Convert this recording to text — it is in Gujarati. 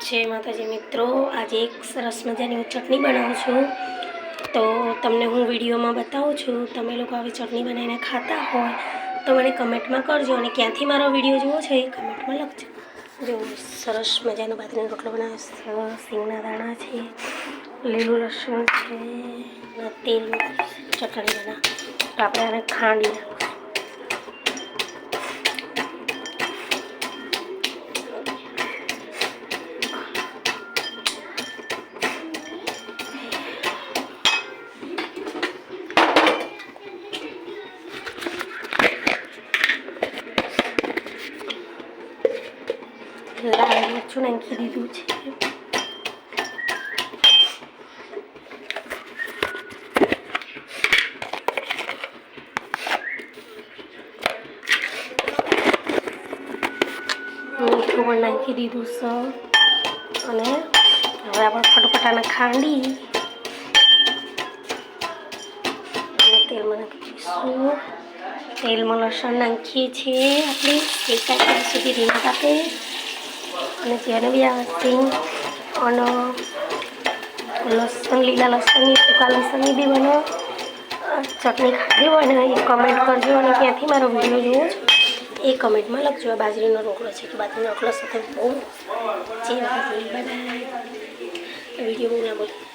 જય માતાજી મિત્રો. આજે એક સરસ મજાની હું ચટણી બનાવું છું. તો તમને હું વિડીયોમાં બતાવું છું. તમે લોકો આવી ચટણી બનાવીને ખાતા હોય તો મને કમેન્ટમાં કરજો અને ક્યાંથી મારો વીડિયો જુઓ છે એ કમેન્ટમાં લખજો. જો, સરસ મજાનો બાદરીનો રોટલો બનાવ્યો સિંગના દાણા છે, લીલું લસણ છે તેલ ચટણી બના તો આપણે આને ખાંડી નાખીશું. લાલ મરચું નાખી દીધું છે મીઠું પણ નાખી દીધું છે અને હવે આપણે ફટફટાને ખાંડી અને તેલમાં નાખી દઈશું તેલમાં લસણ નાખીએ છીએ આપણે એકાદ ત્યાં સુધી રીંગ આપે અને જેને બી આ સિંગ અને લસણ, લીલા લસણની, સૂકા લસણની બી મને ચટણી ખાધી હોય ને, એ કમેન્ટ કરજો અને ક્યાંથી મારો વીડિયો જોવો એ કમેન્ટમાં લખજો. આ બાજરીનો રોકડો છે. કે બાજરીનો રોકડો સાથે બહુ જે બનાવે વીડિયો બહુ ના થાય